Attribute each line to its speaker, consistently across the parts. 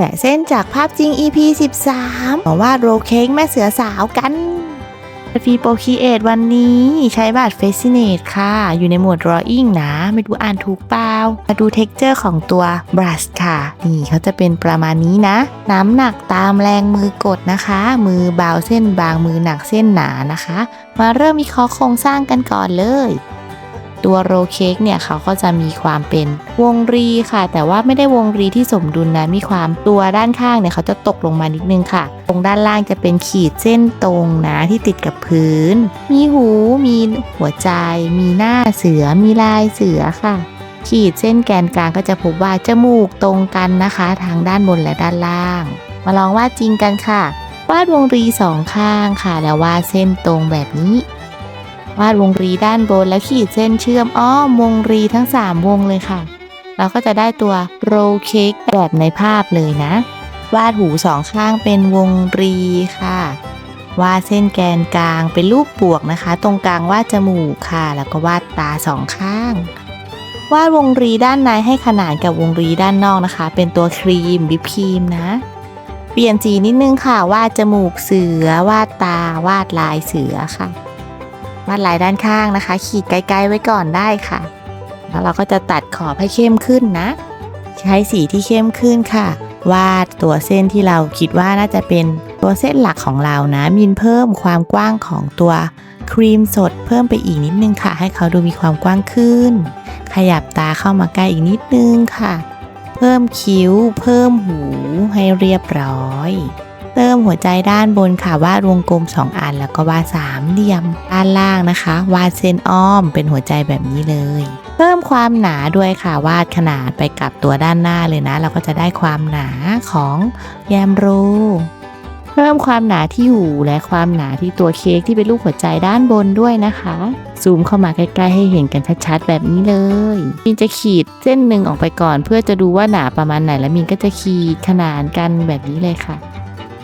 Speaker 1: แต่เส้นจากภาพจริง EP 13มาวาดโรเค้กแม่เสือสาวกันฟีโปคีเอทวันนี้ใช้บัตรเฟสิเนตค่ะ อยู่ในหมวด drawing นะ ไม่ดูอ่านถูกเปล่ามาดูเท็กเจอร์ของตัวบรัชค่ะ นี่เขาจะเป็นประมาณนี้นะ น้ำหนักตามแรงมือกดนะคะ มือเบาเส้นบางมือหนักเส้นหนานะคะ มาเริ่มวิเคราะห์โครงสร้างกันก่อนเลย ตัวโรเค้กเนี่ยเขาก็จะมีความเป็นวงรีค่ะ แต่ว่าไม่ได้วงรีที่สมดุลนะมีความตัวด้านข้างเนี่ยเขาจะตกลงมานิดนึงค่ะ ตรงด้านล่างจะเป็นขีดเส้นตรงนะที่ติดกับพื้น มีหู มีหัวใจ มีหน้าเสือ มีลายเสือค่ะ ขีดเส้นแกนกลางก็จะพบว่าจมูกตรงกันนะคะ ทางด้านบนและด้านล่าง มาลองวาดจริงกันค่ะวาดวงรีสองข้างค่ะ แล้ววาดเส้นตรงแบบนี้ วาดวงรีด้านบนแล้วขีดเส้นเชื่อมอ้อมวงรีทั้ง 3 วงเลยค่ะ เราก็จะได้ตัวโรลเค้กแบบในภาพเลยนะ วาดหูสองข้างเป็นวงรีค่ะ วาดเส้นแกนกลางเป็นรูปบวกนะคะ ตรงกลางวาดจมูกค่ะ แล้วก็วาดตาสองข้าง วาดวงรีด้านในให้ขนานกับวงรีด้านนอกนะคะ เป็นตัวครีมวิปครีมนะเปลี่ยนสีนิดนึงค่ะวาดจมูกเสือวาดตาวาดลายเสือค่ะ วาดลายด้านข้างนะคะ ขีดไกลๆไว้ก่อนได้ค่ะ แล้วเราก็จะตัดขอบให้เข้มขึ้นนะ ใช้สีที่เข้มขึ้นค่ะ วาดตัวเส้นที่เราคิดว่าน่าจะเป็นตัวเส้นหลักของเรานะมินเพิ่มความกว้างของตัวครีมสดเพิ่มไปอีกนิดนึงค่ะ ให้เขาดูมีความกว้างขึ้น ขยับตาเข้ามาใกล้อีกนิดนึงค่ะ เพิ่มคิ้ว เพิ่มหูให้เรียบร้อย เติมหัวใจด้านบนค่ะวาดวงกลม 2 อัน แล้วก็วาดสามเหลี่ยมด้านล่างนะคะ วาดเส้นอ้อมเป็นหัวใจแบบนี้เลย เพิ่มความหนาด้วยค่ะวาดขนาดไปกับตัวด้านหน้าเลยนะ เราก็จะได้ความหนาของแยมโรเพิ่มความหนาที่หูและความหนาที่ตัวเค้กที่เป็นรูปหัวใจด้านบนด้วยนะคะ ซูมเข้ามาใกล้ๆให้เห็นกันชัดๆแบบนี้เลยมินจะขีดเส้นหนึ่งออกไปก่อน เพื่อจะดูว่าหนาประมาณไหน แล้วมินก็จะขีดขนานกันแบบนี้เลยค่ะ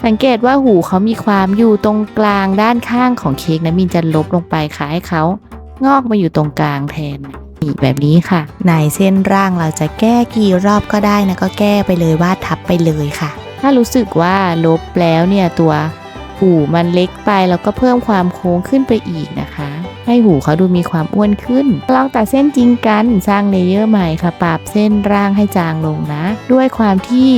Speaker 1: สังเกตว่าหูเขามีความอยู่ตรงกลางด้านข้างของเค้กนะมินจะลบลงไปค่ะให้เขางอกมาอยู่ตรงกลางแทนนี่แบบนี้ค่ะ ในเส้นร่างเราจะแก้กี่รอบก็ได้นะก็แก้ไปเลยวาดทับไปเลยค่ะ ถ้ารู้สึกว่าลบแล้วเนี่ยตัวหูมันเล็กไปแล้วก็เพิ่มความโค้งขึ้นไปอีกนะคะ ให้หูเขาดูมีความอ้วนขึ้นลองตัดเส้นจริงกันสร้างเลเยอร์ใหม่ค่ะ ปรับเส้นร่างให้จางลงนะ ด้วยความที่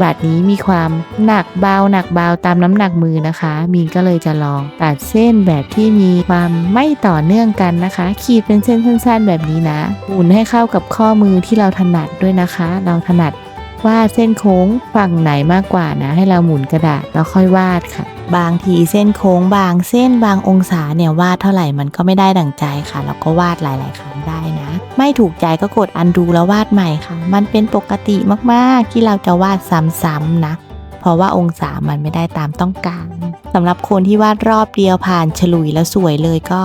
Speaker 1: บาทนี้มีความหนักเบาหนักเบาตามน้ำหนักมือนะคะ มีนก็เลยจะลองตัดเส้นแบบที่มีความไม่ต่อเนื่องกันนะคะ ขีดเป็นเส้นสั้น ๆ แบบนี้นะ หมุนให้เข้ากับข้อมือที่เราถนัดด้วยนะคะ เราถนัดวาดเส้นโค้งฝั่งไหนมากกว่านะ ให้เราหมุนกระดาษแล้วค่อยวาดค่ะ บางทีเส้นโค้งบางเส้นบางองศาเนี่ยวาดเท่าไหร่มันก็ไม่ได้ดั่งใจค่ะแล้วก็วาดหลาย ๆ ครั้งได้นะ ไม่ถูกใจก็กดอันดูแล้ววาดใหม่ค่ะ มันเป็นปกติมาก ๆ ที่เราจะวาดซ้ำๆนะ เพราะว่าองศามันไม่ได้ตามต้องการสำหรับคนที่วาดรอบเดียวผ่านฉลุยแล้วสวยเลยก็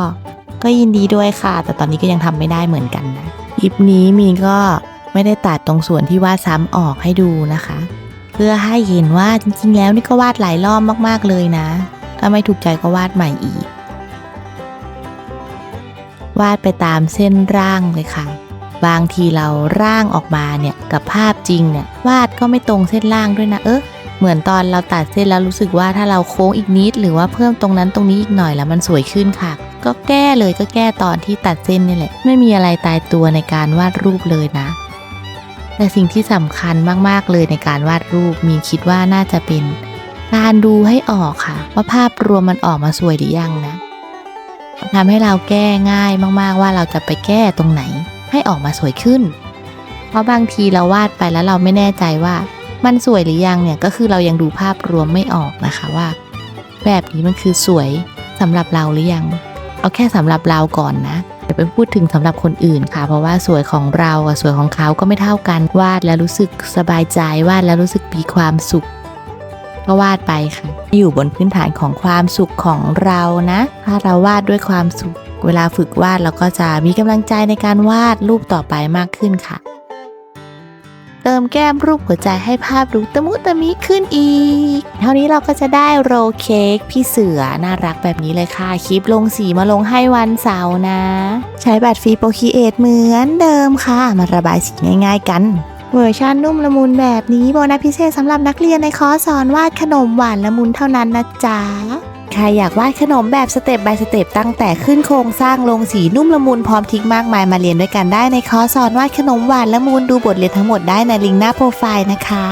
Speaker 1: ก็ยินดีด้วยค่ะ แต่ตอนนี้ก็ยังทำไม่ได้เหมือนกันนะคลิปนี้มีก็ไม่ได้ตัดตรงส่วนที่วาดซ้ำออกให้ดูนะคะ เพื่อให้เห็นว่าจริงๆ แล้วนี่ก็วาดหลายรอบมากๆเลยนะ ถ้าไม่ถูกใจก็วาดใหม่อีก วาดไปตามเส้นร่างเลยค่ะ บางทีเราร่างออกมาเนี่ยกับภาพจริงเนี่ยวาดก็ไม่ตรงเส้นล่างด้วยนะ เออเหมือนตอนเราตัดเส้นแล้วรู้สึกว่าถ้าเราโค้งอีกนิด หรือว่าเพิ่มตรงนั้นตรงนี้อีกหน่อยแล้วมันสวยขึ้นค่ะ ก็แก้เลยก็แก้ตอนที่ตัดเส้นนี่แหละ ไม่มีอะไรตายตัวในการวาดรูปเลยนะ แต่สิ่งที่สำคัญมาก ๆ เลยในการวาดรูปมีคิดว่าน่าจะเป็น การดูให้ออกค่ะ ว่าภาพรวมมันออกมาสวยหรือยังนะทำให้เราแก้ง่ายมาก ๆ ว่าเราจะไปแก้ตรงไหน ให้ออกมาสวยขึ้น เพราะบางทีเราวาดไปแล้วเราไม่แน่ใจว่ามันสวยหรือยังเนี่ยก็คือเรายังดูภาพรวมไม่ออกนะคะว่า แบบนี้มันคือสวยสำหรับเราหรือยัง เอาแค่สำหรับเราก่อนนะ ไปพูดถึงสำหรับคนอื่นค่ะ เพราะว่าสวยของเรากับสวยของเขาก็ไม่เท่ากันวาดแล้วรู้สึกสบายใจวาดแล้วรู้สึกมีความสุขก็วาดไปค่ะ อยู่บนพื้นฐานของความสุขของเรานะ ถ้าเราวาดด้วยความสุข เวลาฝึกวาดเราก็จะมีกำลังใจในการวาดรูปต่อไปมากขึ้นค่ะ เติมแก้มรูปหัวใจให้ภาพดูตะมุตะมิขึ้นอีก เท่านี้เราก็จะได้โรลเค้กพี่เสือน่ารักแบบนี้เลยค่ะ คลิปลงสีมาลงให้วันเสาร์นะ ใช้บัตรฟรีโปรคีเอทเหมือนเดิมค่ะ มาระบายสีง่าย ๆ กันเวอร์ชันนุ่มละมุนแบบนี้โบนัสพิเศษสำหรับนักเรียนในคอร์สสอนวาดขนมหวานละมุนเท่านั้นนะจ๊ะ ใครอยากวาดขนมแบบสเต็ป by สเต็ปตั้งแต่ขึ้นโครงสร้างลงสีนุ่มละมุนพร้อมทิกมากมายมาเรียนด้วยกันได้ในคอร์สสอนวาดขนมหวานละมุนดูบทเรียนทั้งหมดได้ในลิงก์หน้าโปรไฟล์นะคะ